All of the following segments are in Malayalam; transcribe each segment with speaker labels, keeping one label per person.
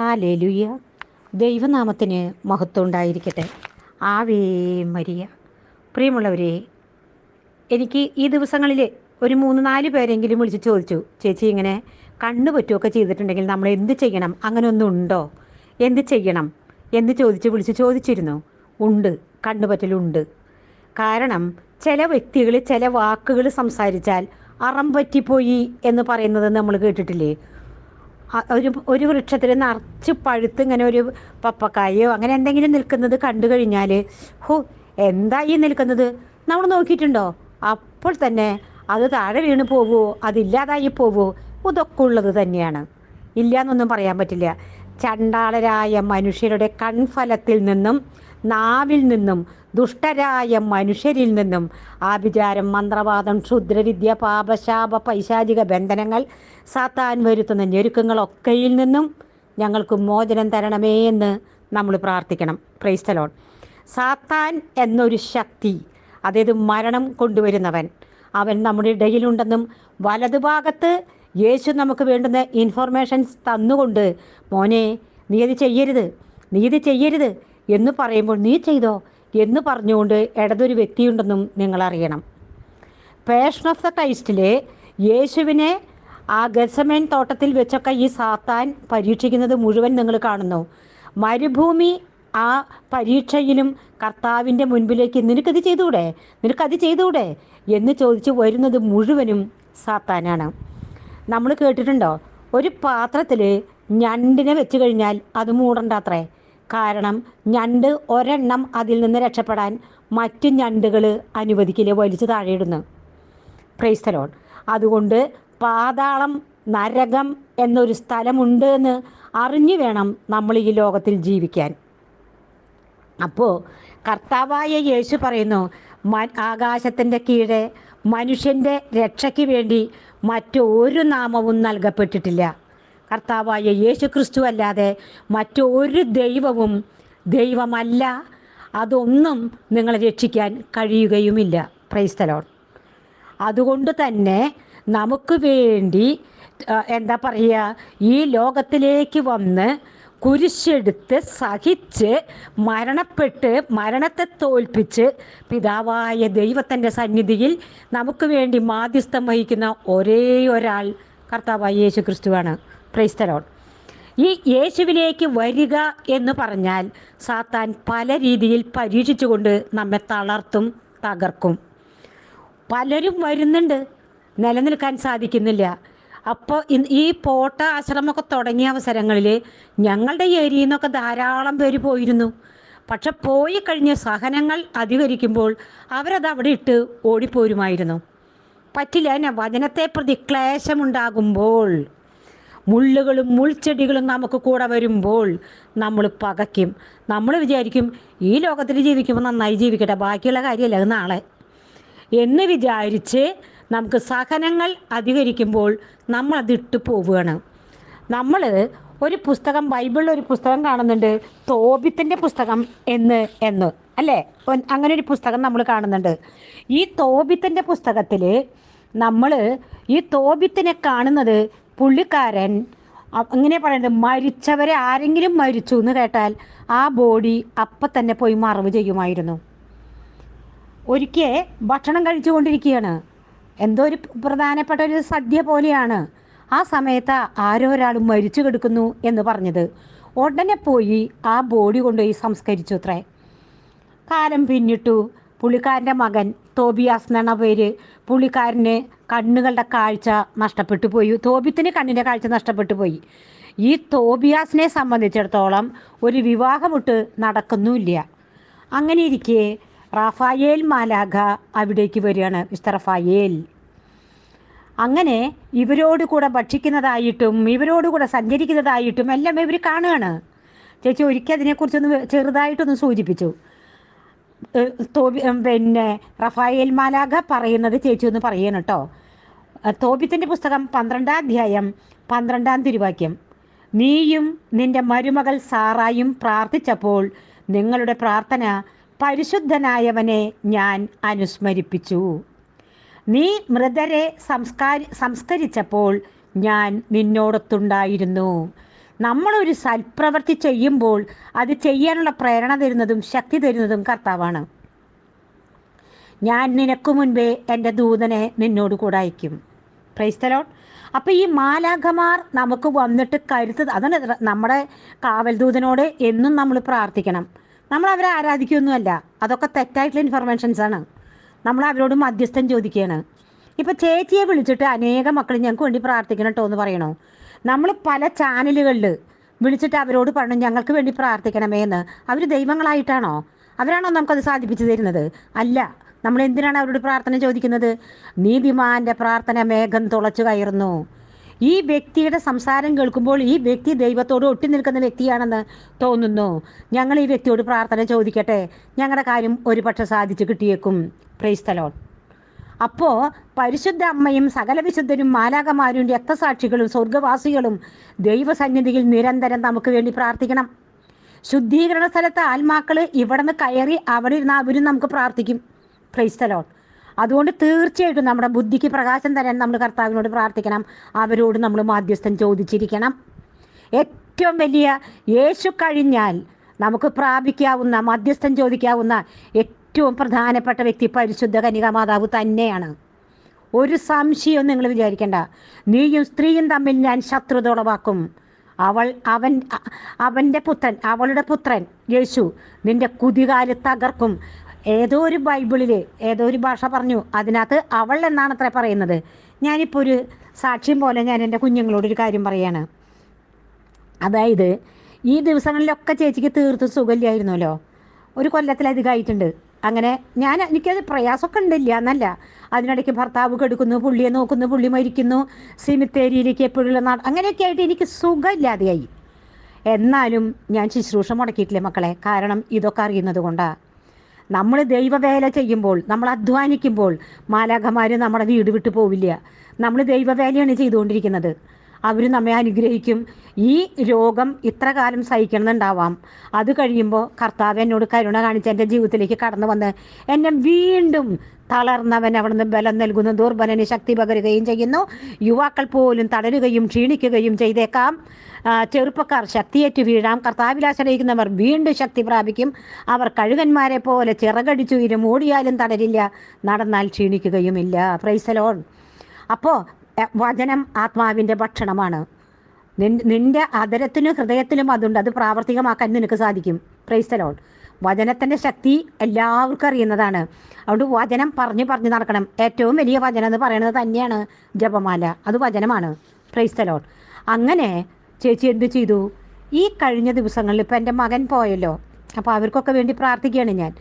Speaker 1: ഹാലേലുയ്യ ദൈവനാമത്തിന് മഹത്വം ഉണ്ടായിരിക്കട്ടെ. ആവേ മരിയ. പ്രിയമുള്ളവരെ എനിക്ക് ഈ ദിവസങ്ങളിൽ ഒരു മൂന്ന് നാല് പേരെങ്കിലും വിളിച്ച് ചോദിച്ചു ചേച്ചി ഇങ്ങനെ കണ്ണ് പറ്റുമൊക്കെ ചെയ്തിട്ടുണ്ടെങ്കിൽ നമ്മൾ എന്ത് ചെയ്യണം? അങ്ങനെ ഒന്നും ഉണ്ടോ? എന്ത് ചെയ്യണം? എന്ന് ചോദിച്ച് വിളിച്ച് ചോദിച്ചിരുന്നു. ഉണ്ട്. കണ്ണുപറ്റലുണ്ട് കാരണം ചില വ്യക്തികൾ ചില വാക്കുകൾ സംസാരിച്ചാൽ അറം പറ്റിപ്പോയി എന്ന് പറയുന്നത് നമ്മൾ കേട്ടിട്ടില്ലേ? ഒരു ഒരു വൃക്ഷത്തിൽ നിറച്ച് പഴുത്ത് ഇങ്ങനെ ഒരു പപ്പക്കായോ അങ്ങനെ എന്തെങ്കിലും നിൽക്കുന്നത് കണ്ടു കഴിഞ്ഞാൽ ഹോ എന്താ ഈ നിൽക്കുന്നത്? നമ്മൾ നോക്കിയിട്ടുണ്ടോ? അപ്പോൾ തന്നെ അത് താഴെ വീണ് പോവുമോ അതില്ലാതായി പോവുമോ ഇതൊക്കെ ഉള്ളത് തന്നെയാണ്. ഇല്ല എന്നൊന്നും പറയാൻ പറ്റില്ല. ചണ്ടാളരായ മനുഷ്യരുടെ കൺഫലത്തിൽ നിന്നും നാവിൽ നിന്നും ദുഷ്ടരായ മനുഷ്യരിൽ നിന്നും ആഭിചാരം മന്ത്രവാദം ക്ഷുദ്രവിദ്യ പാപശാപ പൈശാചിക ബന്ധനങ്ങൾ സാത്താൻ വരുത്തുന്ന ഞെരുക്കങ്ങളൊക്കെയിൽ നിന്നും ഞങ്ങൾക്ക് മോചനം തരണമേ എന്ന് നമ്മൾ പ്രാർത്ഥിക്കണം. ക്രൈസ്തലോൺ സാത്താൻ എന്നൊരു ശക്തി അതായത് മരണം കൊണ്ടുവരുന്നവൻ അവൻ നമ്മുടെ ഇടയിലുണ്ടെന്നും വലതുഭാഗത്ത് യേശു നമുക്ക് വേണ്ടുന്ന ഇൻഫർമേഷൻസ് തന്നുകൊണ്ട് മോനെ നീ അത് ചെയ്യരുത് നീ ഇത് ചെയ്യരുത് എന്ന് പറയുമ്പോൾ നീ ചെയ്തോ? എന്ന് പറഞ്ഞുകൊണ്ട് ഇടതൊരു വ്യക്തിയുണ്ടെന്നും നിങ്ങൾ അറിയണം. പേഷൻ ഓഫ് ദ ക്രൈസ്റ്റിലെ യേശുവിനെ ആ ഗസമേൻ തോട്ടത്തിൽ വെച്ചൊക്കെ ഈ സാത്താൻ പരീക്ഷിക്കുന്നത് മുഴുവൻ നിങ്ങൾ കാണുന്നു. മരുഭൂമി ആ പരീക്ഷയിലും കർത്താവിന്റെ മുൻപിലേക്ക് നിനക്കത് ചെയ്തുകൂടെ? നിനക്കത് ചെയ്തുകൂടെ? എന്ന് ചോദിച്ച് വരുന്നത് മുഴുവനും സാത്താനാണ്. നമ്മൾ കേട്ടിട്ടുണ്ടോ? ഒരു പാത്രത്തിൽ ഞണ്ടിനെ വെച്ച് കഴിഞ്ഞാൽ അത് മൂടണ്ടാത്രേ? കാരണം ഞണ്ട് ഒരെണ്ണം അതിൽ നിന്ന് രക്ഷപ്പെടാൻ മറ്റ് ഞണ്ടുകൾ അനുവദിക്കില്ല വലിച്ചു താഴെയിടുന്നു. ക്രൈസ്തലോൺ അതുകൊണ്ട് പാതാളം നരകം എന്നൊരു സ്ഥലമുണ്ട് എന്ന് അറിഞ്ഞു വേണം നമ്മൾ ഈ ലോകത്തിൽ ജീവിക്കാൻ. അപ്പോൾ കർത്താവായ യേശു പറയുന്നു ആകാശത്തിന്റെ കീഴെ മനുഷ്യന്റെ രക്ഷയ്ക്ക് വേണ്ടി മറ്റൊരു നാമവും നൽകപ്പെട്ടിട്ടില്ല. കർത്താവായ യേശു ക്രിസ്തു അല്ലാതെ മറ്റൊരു ദൈവവും ദൈവമല്ല. അതൊന്നും നിങ്ങളെ രക്ഷിക്കാൻ കഴിയുകയുമില്ല. പ്രൈസ്തലോൺ അതുകൊണ്ട് തന്നെ നമുക്ക് വേണ്ടി എന്താ പറയുക ഈ ലോകത്തിലേക്ക് വന്ന് കുരിശെടുത്ത് സഹിച്ച് മരണപ്പെട്ട് മരണത്തെ തോൽപ്പിച്ച് പിതാവായ ദൈവത്തിന്റെ സന്നിധിയിൽ നമുക്ക് വേണ്ടി മാധ്യസ്ഥം വഹിക്കുന്ന ഒരേ ഒരാൾ കർത്താവായ യേശു ക്രിസ്തുവാണ് ക്രൈസ്തലോൺ ഈ യേശുവിലേക്ക് വരിക എന്ന് പറഞ്ഞാൽ സാത്താൻ പല രീതിയിൽ പരീക്ഷിച്ചുകൊണ്ട് നമ്മെ തളർത്തും തകർക്കും. പലരും വരുന്നുണ്ട്. നിലനിൽക്കാൻ സാധിക്കുന്നില്ല. അപ്പോൾ ഈ പോട്ട ആശ്രമമൊക്കെ തുടങ്ങിയ അവസരങ്ങളിൽ ഞങ്ങളുടെ ഏരിയയിൽ നിന്നൊക്കെ ധാരാളം പേര് പോയിരുന്നു. പക്ഷെ പോയി കഴിഞ്ഞ് സഹനങ്ങൾ അധികരിക്കുമ്പോൾ അവരത് അവിടെ ഇട്ട് ഓടിപ്പോരുമായിരുന്നു. പറ്റില്ല. എന്നെ വചനത്തെ പ്രതി ക്ലേശമുണ്ടാകുമ്പോൾ മുള്ളുകളും മുൾച്ചെടികളും നമുക്ക് കൂടെ വരുമ്പോൾ നമ്മൾ പകയ്ക്കും. നമ്മൾ വിചാരിക്കും ഈ ലോകത്തിൽ ജീവിക്കുമ്പോൾ നന്നായി ജീവിക്കട്ടെ ബാക്കിയുള്ള കാര്യമല്ല അത് നാളെ. എന്ന് വിചാരിച്ച് നമുക്ക് സഹനങ്ങൾ അധികരിക്കുമ്പോൾ നമ്മൾ അതിട്ട് പോവുകയാണ്. നമ്മൾ ഒരു പുസ്തകം ബൈബിളിൽ ഒരു പുസ്തകം കാണുന്നുണ്ട് തോബിത്തിന്റെ പുസ്തകം എന്ന് എന്ന്. അല്ലേ? അങ്ങനെ ഒരു പുസ്തകം നമ്മൾ കാണുന്നുണ്ട്. ഈ തോബിത്തിന്റെ പുസ്തകത്തിൽ നമ്മൾ ഈ തോബിത്തിനെ കാണുന്നത് പുള്ളിക്കാരൻ അങ്ങനെ പറയുന്നത് മരിച്ചവരെ ആരെങ്കിലും മരിച്ചു എന്ന് കേട്ടാൽ ആ ബോഡി അപ്പം തന്നെ പോയി മറവ് ചെയ്യുമായിരുന്നു. ഒരിക്കൽ ഭക്ഷണം കഴിച്ചുകൊണ്ടിരിക്കുകയാണ്. എന്തോ ഒരു പ്രധാനപ്പെട്ട ഒരു സദ്യ പോലെയാണ്. ആ സമയത്ത് ആരോ ഒരാൾ മരിച്ചു കിടക്കുന്നു എന്ന് പറഞ്ഞത്. ഉടനെ പോയി ആ ബോഡി കൊണ്ടുപോയി സംസ്കരിച്ചു അത്രേ. കാലം പിന്നിട്ടു. പുള്ളിക്കാരന്റെ മകൻ തോബിയാസ് എന്നാണ് പേര്. പുള്ളിക്കാരന് കണ്ണുകളുടെ കാഴ്ച നഷ്ടപ്പെട്ടു പോയി. തോബിത്തിന് കണ്ണിന്റെ കാഴ്ച നഷ്ടപ്പെട്ടു പോയി. ഈ തോബിയാസിനെ സംബന്ധിച്ചിടത്തോളം ഒരു വിവാഹമൊട്ട് നടക്കുന്നുമില്ല. അങ്ങനെ ഇരിക്കെ റാഫായേൽ മാലാഖ അവിടേക്ക് വരികയാണ് മിസ്റ്റർ റഫായേൽ. അങ്ങനെ ഇവരോട് കൂടെ ഭക്ഷിക്കുന്നതായിട്ടും ഇവരോട് കൂടെ സഞ്ചരിക്കുന്നതായിട്ടും എല്ലാം ഇവർ കാണുകയാണ്. ചേച്ചി ഒരിക്കൽ അതിനെക്കുറിച്ചൊന്ന് ചെറുതായിട്ടൊന്ന് സൂചിപ്പിച്ചു. പിന്നെ റഫായേൽ മാലാഖ പറയുന്നത് ചേച്ചി ഒന്ന് പറയണം കേട്ടോ തോബിത്തിന്റെ പുസ്തകം പന്ത്രണ്ടാം അധ്യായം പന്ത്രണ്ടാം തിരുവാക്യം. നീയും നിന്റെ മരുമകൾ സാറായും പ്രാർത്ഥിച്ചപ്പോൾ നിങ്ങളുടെ പ്രാർത്ഥന പരിശുദ്ധനായവനെ ഞാൻ അനുസ്മരിപ്പിച്ചു. നീ മൃതരെ സംസ്കാരി സംസ്കരിച്ചപ്പോൾ ഞാൻ നിന്നോടൊത്തുണ്ടായിരുന്നു. നമ്മളൊരു സൽപ്രവൃത്തി ചെയ്യുമ്പോൾ അത് ചെയ്യാനുള്ള പ്രേരണ തരുന്നതും ശക്തി തരുന്നതും കർത്താവാണ്. ഞാൻ നിനക്ക് മുൻപേ എന്റെ ദൂതനെ നിന്നോട് കൂടെ അയക്കും. പ്രൈസ്തലോൺ അപ്പോൾ ഈ മാലാഖമാർ നമുക്ക് വന്നിട്ട് കരുത്ത് അതാണ് നമ്മുടെ കാവൽ ദൂതനോട് എന്നും നമ്മൾ പ്രാർത്ഥിക്കണം. നമ്മൾ അവരെ ആരാധിക്കുകയൊന്നുമല്ല അതൊക്കെ തെറ്റായിട്ടുള്ള ഇൻഫർമേഷൻസ് ആണ്. നമ്മൾ അവരോട് മധ്യസ്ഥം ചോദിക്കുകയാണ്. ഇപ്പോൾ ചേച്ചിയെ വിളിച്ചിട്ട് അനേക മക്കൾ ഞങ്ങൾക്ക് വേണ്ടി പ്രാർത്ഥിക്കണം കേട്ടോ എന്ന് പറയണോ? നമ്മൾ പല ചാനലുകളിൽ വിളിച്ചിട്ട് അവരോട് പറഞ്ഞു ഞങ്ങൾക്ക് വേണ്ടി പ്രാർത്ഥിക്കണമേ എന്ന്. അവർ ദൈവങ്ങളായിട്ടാണോ? അവരാണോ നമുക്കത് സാധിപ്പിച്ചു തരുന്നത്? അല്ല. നമ്മൾ എന്തിനാണ് അവരോട് പ്രാർത്ഥന ചോദിക്കുന്നത്? നീതിമാന്റെ പ്രാർത്ഥന മേഘം തുളച്ചു കയറുന്നു. ഈ വ്യക്തിയുടെ സംസാരം കേൾക്കുമ്പോൾ ഈ വ്യക്തി ദൈവത്തോട് ഒട്ടി നിൽക്കുന്ന വ്യക്തിയാണെന്ന് തോന്നുന്നു. ഞങ്ങൾ ഈ വ്യക്തിയോട് പ്രാർത്ഥന ചോദിക്കട്ടെ. ഞങ്ങളുടെ കാര്യം ഒരുപക്ഷെ സാധിച്ചു കിട്ടിയേക്കും. പ്രൈസ്തലോൺ അപ്പോൾ പരിശുദ്ധ അമ്മയും സകല വിശുദ്ധരും മാലാകമാരും രക്തസാക്ഷികളും സ്വർഗവാസികളും ദൈവസന്നിധിയിൽ നിരന്തരം നമുക്ക് വേണ്ടി പ്രാർത്ഥിക്കണം. ശുദ്ധീകരണ സ്ഥലത്തെ ആത്മാക്കൾ ഇവിടെ നിന്ന് കയറി അവിടെ ഇരുന്ന് അവരും നമുക്ക് പ്രാർത്ഥിക്കും. ക്രൈസ്തലോൺ അതുകൊണ്ട് തീർച്ചയായിട്ടും നമ്മുടെ ബുദ്ധിക്ക് പ്രകാശം തരാൻ നമ്മൾ കർത്താവിനോട് പ്രാർത്ഥിക്കണം. അവരോട് നമ്മൾ മാധ്യസ്ഥം ചോദിച്ചിരിക്കണം. ഏറ്റവും വലിയ യേശു കഴിഞ്ഞാൽ നമുക്ക് പ്രാപിക്കാവുന്ന മധ്യസ്ഥം ചോദിക്കാവുന്ന ഏറ്റവും പ്രധാനപ്പെട്ട വ്യക്തി പരിശുദ്ധ കനിക മാതാവ് തന്നെയാണ്. ഒരു സംശയവും നിങ്ങൾ വിചാരിക്കേണ്ട. നീയും സ്ത്രീയും തമ്മിൽ ഞാൻ ശത്രുത ഉളവാക്കും അവൾ അവൻ അവന്റെ പുത്രൻ അവളുടെ പുത്രൻ യേശു നിന്റെ കുതികാൽ തകർക്കും. ഏതോ ഒരു ബൈബിളിൽ ഏതോ ഒരു ഭാഷ പറഞ്ഞു. അതിനകത്ത് അവൾ എന്നാണ് അത്ര പറയുന്നത്. ഞാനിപ്പോൾ ഒരു സാക്ഷ്യം പോലെ ഞാൻ എന്റെ കുഞ്ഞുങ്ങളോടൊരു കാര്യം പറയാണ്. അതായത് ഈ ദിവസങ്ങളിലൊക്കെ ചേച്ചിക്ക് തീർത്തും സുഖമില്ലായിരുന്നല്ലോ. ഒരു കൊല്ലത്തിലധികമായിട്ടുണ്ട്. അങ്ങനെ ഞാൻ എനിക്കത് പ്രയാസമൊക്കെ ഉണ്ടില്ല എന്നല്ല. അതിനിടയ്ക്ക് ഭർത്താവ് കെടുക്കുന്നു പുള്ളിയെ നോക്കുന്നു പുള്ളി മരിക്കുന്നു സിമിത്തേരിയിലേക്ക് എപ്പോഴുള്ള നാട് അങ്ങനെയൊക്കെ ആയിട്ട് എനിക്ക് സുഖമില്ലാതെയായി. എന്നാലും ഞാൻ ശുശ്രൂഷ മുടക്കിയിട്ടില്ല മക്കളെ? കാരണം ഇതൊക്കെ അറിയുന്നത് കൊണ്ടാണ് നമ്മൾ ദൈവവേല ചെയ്യുമ്പോൾ നമ്മൾ അധ്വാനിക്കുമ്പോൾ മാലാഖമാർ നമ്മുടെ വീട് വിട്ടു പോവില്ല. നമ്മൾ ദൈവവേലയാണ് ചെയ്തുകൊണ്ടിരിക്കുന്നത്. അവർ നമ്മെ അനുഗ്രഹിക്കും. ഈ രോഗം ഇത്ര കാലം സഹിക്കണമെന്നുണ്ടാവാം. അത് കഴിയുമ്പോൾ കർത്താവ് എന്നോട് കരുണ കാണിച്ച് എന്റെ ജീവിതത്തിലേക്ക് കടന്നു വന്ന് എന്നെ വീണ്ടും തളർന്നവൻ അവിടുന്ന് ബലം നൽകുന്നു. ദുർബലന് ശക്തി പകരുകയും ചെയ്യുന്നു. യുവാക്കൾ പോലും തളരുകയും ക്ഷീണിക്കുകയും ചെയ്തേക്കാം. ചെറുപ്പക്കാർ ശക്തിയേറ്റ് വീഴാം. കർത്താവിൽ ആശ്രയിക്കുന്നവർ വീണ്ടും ശക്തി പ്രാപിക്കും. അവർ കഴുകന്മാരെ പോലെ ചിറകടിച്ചുയരും ഓടിയാലും തളരില്ല നടന്നാൽ ക്ഷീണിക്കുകയുമില്ല. പ്രൈസലോൺ അപ്പോൾ വചനം ആത്മാവിന്റെ ഭക്ഷണമാണ്. നിന്റെ അതരത്തിനും ഹൃദയത്തിലും അതുണ്ട്. അത് പ്രാവർത്തികമാക്കാൻ നിനക്ക് സാധിക്കും. പ്രൈസ്തലോൾ വചനത്തിന്റെ ശക്തി എല്ലാവർക്കും അറിയുന്നതാണ്. അതുകൊണ്ട് വചനം പറഞ്ഞു പറഞ്ഞു നടക്കണം. ഏറ്റവും വലിയ വചനം എന്ന് പറയുന്നത് തന്നെയാണ് ജപമാല. അത് വചനമാണ്. പ്രൈസ്തലോൾ അങ്ങനെ ചേച്ചി എന്ത് ചെയ്തു? ഈ കഴിഞ്ഞ ദിവസങ്ങളിൽ ഇപ്പം എന്റെ മകൻ പോയല്ലോ. അപ്പോൾ അവർക്കൊക്കെ വേണ്ടി പ്രാർത്ഥിക്കുകയാണ് ഞാൻ.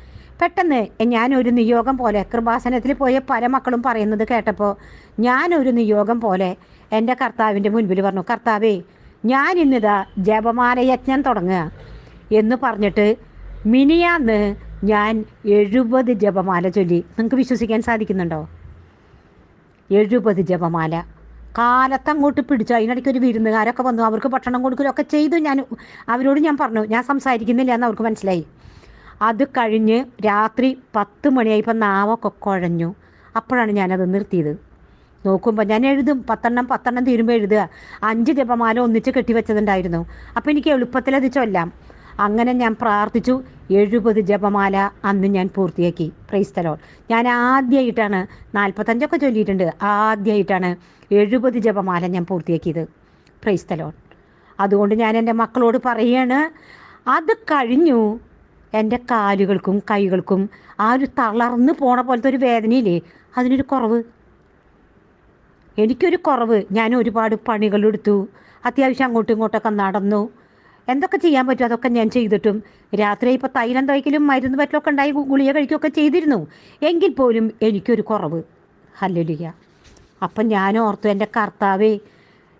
Speaker 1: പെട്ടെന്ന് ഞാനൊരു നിയോഗം പോലെ കൃപാസനത്തിൽ പോയ പല മക്കളും പറയുന്നത് കേട്ടപ്പോൾ ഞാനൊരു നിയോഗം പോലെ എന്റെ കർത്താവിന്റെ മുൻപിൽ പറഞ്ഞു കർത്താവേ ഞാൻ ഇന്നിതാ ജപമാല യജ്ഞം തുടങ്ങുക. എന്ന് പറഞ്ഞിട്ട് മിനിയാന്ന് ഞാൻ എഴുപത് ജപമാല ചൊല്ലി. നിങ്ങൾക്ക് വിശ്വസിക്കാൻ സാധിക്കുന്നുണ്ടോ? എഴുപത് ജപമാല. കാലത്തങ്ങോട്ട് പിടിച്ചു. അതിനിടയ്ക്ക് ഒരു വിരുന്നുകാരൊക്കെ വന്നു. അവർക്ക് ഭക്ഷണം കൊടുക്കലൊക്കെ ചെയ്തു. ഞാൻ അവരോട് ഞാൻ പറഞ്ഞു. ഞാൻ സംസാരിക്കുന്നില്ല എന്ന് അവർക്ക് മനസ്സിലായി. അത് കഴിഞ്ഞ് രാത്രി പത്ത് മണിയായപ്പോൾ നാവൊക്കെ കുഴഞ്ഞു. അപ്പോഴാണ് ഞാനത് നിർത്തിയത്. നോക്കുമ്പോൾ ഞാൻ എഴുതും പത്തെണ്ണം പത്തെണ്ണം തീരുമ്പോൾ എഴുതുക. അഞ്ച് ജപമാല ഒന്നിച്ച് കെട്ടിവെച്ചതുണ്ടായിരുന്നു അപ്പോൾ എനിക്ക് എളുപ്പത്തിൽ അത് ചൊല്ലാം. അങ്ങനെ ഞാൻ പ്രാർത്ഥിച്ചു. എഴുപത് ജപമാല അന്ന് ഞാൻ പൂർത്തിയാക്കി. പ്രൈസ്തലോൾ ഞാൻ ആദ്യമായിട്ടാണ് നാൽപ്പത്തഞ്ചൊക്കെ ചൊല്ലിയിട്ടുണ്ട്. ആദ്യമായിട്ടാണ് എഴുപത് ജപമാല ഞാൻ പൂർത്തിയാക്കിയത്. പ്രൈസ്തലോൾ അതുകൊണ്ട് ഞാൻ എന്റെ മക്കളോട് പറയാണ് അത് കഴിഞ്ഞു. എന്റെ കാലുകൾക്കും കൈകൾക്കും ആ ഒരു തളർന്നു പോണ പോലത്തെ ഒരു വേദനയില്ലേ? അതിനൊരു കുറവ്. എനിക്കൊരു കുറവ്. ഞാൻ ഒരുപാട് പണികളെടുത്തു അത്യാവശ്യം അങ്ങോട്ടും ഇങ്ങോട്ടൊക്കെ നടന്നു. എന്തൊക്കെ ചെയ്യാൻ പറ്റും? അതൊക്കെ ഞാൻ ചെയ്തിട്ടും. രാത്രി ഇപ്പോൾ തൈലം തയ്ക്കലും മരുന്ന് പറ്റലൊക്കെ ഉണ്ടായി ഗുളിക കഴിക്കുകയൊക്കെ ചെയ്തിരുന്നു. എങ്കിൽ പോലും എനിക്കൊരു കുറവ്. ഹല്ലേലൂയ അപ്പം ഞാൻ ഓർത്തു എന്റെ കർത്താവേ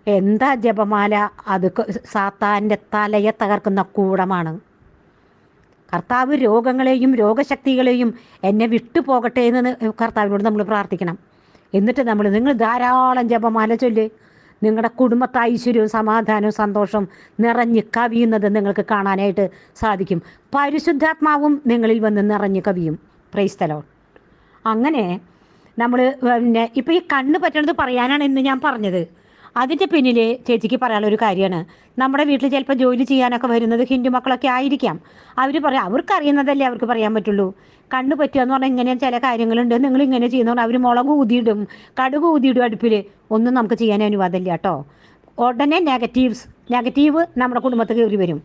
Speaker 1: എന്താ ജപമാല? അത് സാത്താന്റെ തലയെ തകർക്കുന്ന കൂടമാണ്. കർത്താവ് രോഗങ്ങളെയും രോഗശക്തികളെയും എന്നെ വിട്ടുപോകട്ടെ എന്ന് കർത്താവിനോട് നമ്മൾ പ്രാർത്ഥിക്കണം. എന്നിട്ട് നമ്മൾ നിങ്ങൾ ധാരാളം ജപമാല ചൊല്ല്. നിങ്ങളുടെ കുടുംബത്തെ ഐശ്വര്യവും സമാധാനവും സന്തോഷവും നിറഞ്ഞ് കവിയുന്നത് നിങ്ങൾക്ക് കാണാനായിട്ട് സാധിക്കും. പരിശുദ്ധാത്മാവും നിങ്ങളിൽ വന്ന് നിറഞ്ഞ് കവിയും. പ്രൈസ്തലോ അങ്ങനെ നമ്മൾ പിന്നെ ഇപ്പം ഈ കണ്ണ് പറ്റണത് പറയാനാണ് ഇന്ന് ഞാൻ പറഞ്ഞത്. അതിന്റെ പിന്നിൽ ചേച്ചിക്ക് പറയാനുള്ള ഒരു കാര്യമാണ്. നമ്മുടെ വീട്ടിൽ ചിലപ്പോൾ ജോലി ചെയ്യാനൊക്കെ വരുന്നത് ഹിന്ദു മക്കളൊക്കെ ആയിരിക്കാം. അവർ പറയാം അവർക്ക് അറിയുന്നതല്ലേ അവർക്ക് പറയാൻ പറ്റുള്ളൂ. കണ്ണു പറ്റുക എന്ന് പറഞ്ഞാൽ ഇങ്ങനെ ചില കാര്യങ്ങളുണ്ട്. നിങ്ങൾ ഇങ്ങനെ ചെയ്യുന്ന പറഞ്ഞാൽ അവർ മുളക് ഊതിയിടും കടുക് ഊതിയിടും അടുപ്പിൽ ഒന്നും നമുക്ക് ചെയ്യാൻ അനുവാദമില്ല കേട്ടോ. ഉടനെ നെഗറ്റീവ്സ് നെഗറ്റീവ് നമ്മുടെ കുടുംബത്തിൽ കയറി വരും.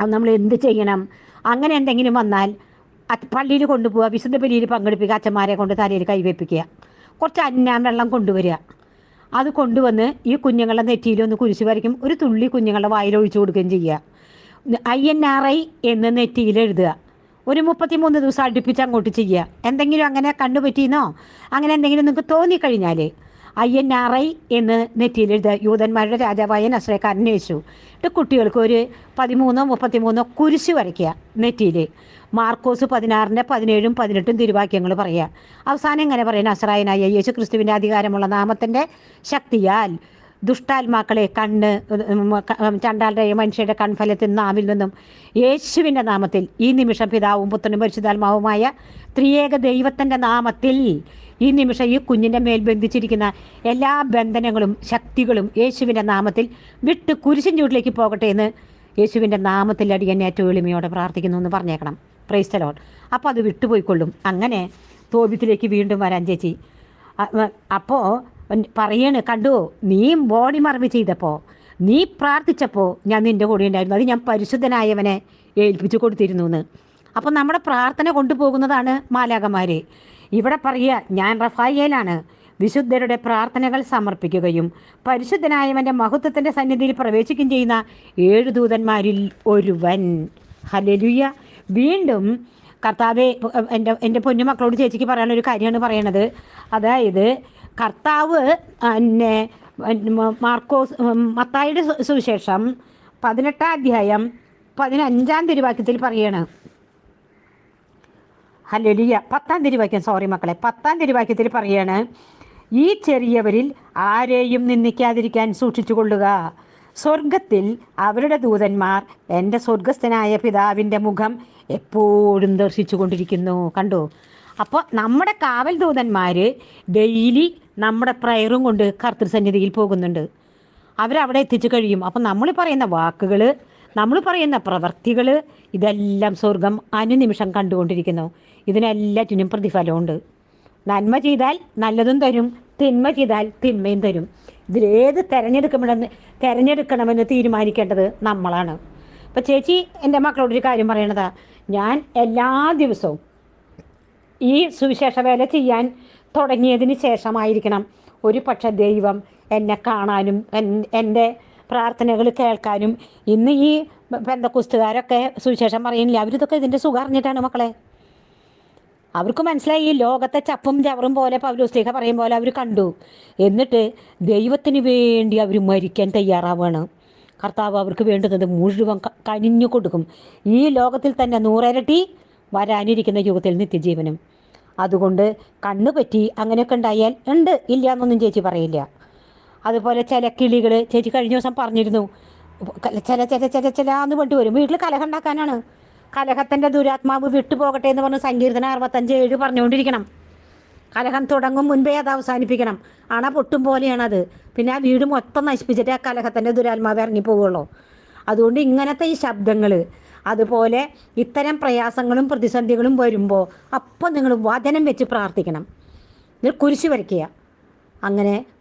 Speaker 1: അത് നമ്മൾ എന്ത് ചെയ്യണം? അങ്ങനെ എന്തെങ്കിലും വന്നാൽ പള്ളിയിൽ കൊണ്ടുപോവുക വിശുദ്ധ ബലിയിൽ പങ്കെടുപ്പിക്കുക അച്ഛന്മാരെ കൊണ്ട് തലയിൽ കൈവയ്പ്പിക്കുക. കുറച്ച് അന്നാൻ വെള്ളം കൊണ്ടുവരിക. അത് കൊണ്ടുവന്ന് ഈ കുഞ്ഞുങ്ങളുടെ നെറ്റിയിലൊന്ന് കുരിശ് വരയ്ക്കും. ഒരു തുള്ളി കുഞ്ഞുങ്ങളുടെ വായിൽ ഒഴിച്ചു കൊടുക്കുകയും ചെയ്യുക. ഐ എൻ ആർ ഐ എന്ന് നെറ്റിയിൽ എഴുതുക. ഒരു മുപ്പത്തിമൂന്ന് ദിവസം അടുപ്പിച്ച് അങ്ങോട്ട് ചെയ്യുക. എന്തെങ്കിലും അങ്ങനെ കണ്ടുപറ്റിയെന്നോ അങ്ങനെ എന്തെങ്കിലും നിങ്ങൾക്ക് തോന്നിക്കഴിഞ്ഞാൽ ഐ എൻ ആർ ഐ എന്ന് നെറ്റിയിൽ എഴുതുക യൂതന്മാരുടെ രാജാവായ നസ്രേക്കാരൻ യേശു. എന്നിട്ട് കുട്ടികൾക്ക് ഒരു പതിമൂന്നോ മുപ്പത്തിമൂന്നോ കുരിശ് വരയ്ക്കുക നെറ്റിയിൽ. മാർക്കോസ് പതിനാറിന്റെ പതിനേഴും പതിനെട്ടും തിരുവാക്യങ്ങൾ പറയുക. അവസാനം എങ്ങനെ പറയും? നസ്രായനായ യേശു ക്രിസ്തുവിന്റെ അധികാരമുള്ള നാമത്തിന്റെ ശക്തിയാൽ ദുഷ്ടാത്മാക്കളെ കണ്ണ് ചണ്ടാളുടെ മനുഷ്യരുടെ കൺഫലത്തിൽ നാമിൽ നിന്നും യേശുവിന്റെ നാമത്തിൽ ഈ നിമിഷം പിതാവും പുത്രനും പരിശുദ്ധാത്മാവുമായ ത്രിയേക ദൈവത്തിന്റെ നാമത്തിൽ ഈ നിമിഷം ഈ കുഞ്ഞിന്റെ മേൽ ബന്ധിച്ചിരിക്കുന്ന എല്ലാ ബന്ധനങ്ങളും ശക്തികളും യേശുവിന്റെ നാമത്തിൽ വിട്ട് കുരിശിൻ ചൂട്ടിലേക്ക് പോകട്ടെ എന്ന് യേശുവിന്റെ നാമത്തിൽ അടിയൻ ഏറ്റവും എളിമയോടെ പ്രാർത്ഥിക്കുന്നു എന്ന് പറഞ്ഞേക്കണം. പ്രൈസ്തലോൺ അപ്പോൾ അത് വിട്ടുപോയിക്കൊള്ളും. അങ്ങനെ തോബിത്തിലേക്ക് വീണ്ടും വരാൻ ചേച്ചി. അപ്പോൾ പറയണ് കണ്ടു നീ ബോഡി മറവ് ചെയ്തപ്പോൾ നീ പ്രാർത്ഥിച്ചപ്പോൾ ഞാൻ നിന്റെ കൂടെ ഉണ്ടായിരുന്നു. അത് ഞാൻ പരിശുദ്ധനായവനെ ഏൽപ്പിച്ചു കൊടുത്തിരുന്നു എന്ന്. അപ്പം നമ്മുടെ പ്രാർത്ഥന കൊണ്ടുപോകുന്നതാണ് മാലാകന്മാർ ഇവിടെ പറയുക ഞാൻ റഫായേലാണ്. വിശുദ്ധരുടെ പ്രാർത്ഥനകൾ സമർപ്പിക്കുകയും പരിശുദ്ധനായവന്റെ മഹത്വത്തിന്റെ സന്നിധിയിൽ പ്രവേശിക്കുകയും ചെയ്യുന്ന ഏഴ് ദൂതന്മാരിൽ ഒരുവൻ. ഹലലുയ വീണ്ടും കർത്താവെ എന്റെ എന്റെ പൊന്നുമക്കളോട് ചേച്ചിക്ക് പറയാനുള്ള ഒരു കാര്യമാണ് പറയണത്. അതായത് കർത്താവ് എന്നെ മാർക്കോസ് മത്തായിയുടെ സുവിശേഷം പതിനെട്ടാം അധ്യായം പതിനഞ്ചാം തിരുവാക്യത്തിൽ പറയാണ്. ഹല്ലേലൂയ. പത്താം തിരുവാക്യം സോറി മക്കളെ. പത്താം തിരുവാക്യത്തിൽ പറയാണ് ഈ ചെറിയവരിൽ ആരെയും നിന്ദിക്കാതിരിക്കാൻ സൂക്ഷിച്ചു കൊള്ളുക സ്വർഗത്തിൽ അവരുടെ ദൂതന്മാർ എന്റെ സ്വർഗസ്ഥനായ പിതാവിന്റെ മുഖം എപ്പോഴും ദർശിച്ചു കൊണ്ടിരിക്കുന്നു കണ്ടു? അപ്പോൾ നമ്മുടെ കാവൽ ദൂതന്മാർ ഡെയിലി നമ്മുടെ പ്രയറും കൊണ്ട് കർത്തൃസന്നിധിയിൽ പോകുന്നുണ്ട്. അവരവിടെ എത്തിച്ചു കഴിയും. അപ്പം നമ്മൾ പറയുന്ന വാക്കുകൾ നമ്മൾ പറയുന്ന പ്രവർത്തികൾ ഇതെല്ലാം സ്വർഗം അനുനിമിഷം കണ്ടുകൊണ്ടിരിക്കുന്നു. ഇതിനെല്ലാറ്റിനും പ്രതിഫലമുണ്ട്. നന്മ ചെയ്താൽ നല്ലതും തരും. തിന്മ ചെയ്താൽ തിന്മയും തരും. ഇതിലേത് തിരഞ്ഞെടുക്കണമെന്ന് തിരഞ്ഞെടുക്കണമെന്ന് തീരുമാനിക്കേണ്ടത് നമ്മളാണ്. ഇപ്പം ചേച്ചി എന്റെ മക്കളോടൊരു കാര്യം പറയണതാ. ഞാൻ എല്ലാ ദിവസവും ഈ സുവിശേഷ വേല ചെയ്യാൻ തുടങ്ങിയതിന് ശേഷമായിരിക്കണം. ഒരു പക്ഷെ ദൈവം എന്നെ കാണാനും എൻ- എന്റെ പ്രാർത്ഥനകൾ കേൾക്കാനും ഇന്ന് ഈ ബന്ധക്കുസ്തുകാരൊക്കെ സുവിശേഷം പറയുന്നില്ല? അവരിതൊക്കെ ഇതിന്റെ സുഖം അറിഞ്ഞിട്ടാണ് മക്കളെ. അവർക്ക് മനസ്സിലായി ഈ ലോകത്തെ ചപ്പും ചവറും പോലെ പൗലോസ്ലിഹ പറയും പോലെ അവർ കണ്ടു. എന്നിട്ട് ദൈവത്തിന് വേണ്ടി അവർ മരിക്കാൻ തയ്യാറാവുകയാണ് കർത്താവ് അവർക്ക് വേണ്ടുന്നത് മുഴുവൻ കനിഞ്ഞു കൊടുക്കും. ഈ ലോകത്തിൽ തന്നെ നൂറരട്ടി വരാനിരിക്കുന്ന യുഗത്തിൽ നിത്യജീവനം. അതുകൊണ്ട് കണ്ണു പറ്റി അങ്ങനെയൊക്കെ ഉണ്ടായാൽ ഉണ്ട് ഇല്ല എന്നൊന്നും ചേച്ചി പറയില്ല. അതുപോലെ ചില കിളികൾ ചേച്ചി കഴിഞ്ഞ ദിവസം പറഞ്ഞിരുന്നു ചില ചില ചില ചില എന്ന് വേണ്ടി വരും. വീട്ടിൽ കലഹം ഉണ്ടാക്കാനാണ്. കലഹത്തിന്റെ ദുരാത്മാവ് വിട്ടുപോകട്ടെ എന്ന് പറഞ്ഞ് സങ്കീർത്തനം അറുപത്തഞ്ച് ഏഴ് പറഞ്ഞുകൊണ്ടിരിക്കണം. കലഹം തുടങ്ങും മുൻപേ അത് അവസാനിപ്പിക്കണം. അണ പൊട്ടും പോലെയാണത്. പിന്നെ ആ വീട് മൊത്തം നശിപ്പിച്ചിട്ട് ആ കലഹത്തിന്റെ ദുരാത്മാവ് ഇറങ്ങിപ്പോവുള്ളൂ അതുകൊണ്ട് ഇങ്ങനത്തെ ഈ ശബ്ദങ്ങൾ അതുപോലെ ഇത്തരം പ്രയാസങ്ങളും പ്രതിസന്ധികളും വരുമ്പോൾ അപ്പം നിങ്ങൾ വചനം വെച്ച് പ്രാർത്ഥിക്കണം. നിങ്ങൾ കുരിശ് വരയ്ക്കുക. അങ്ങനെ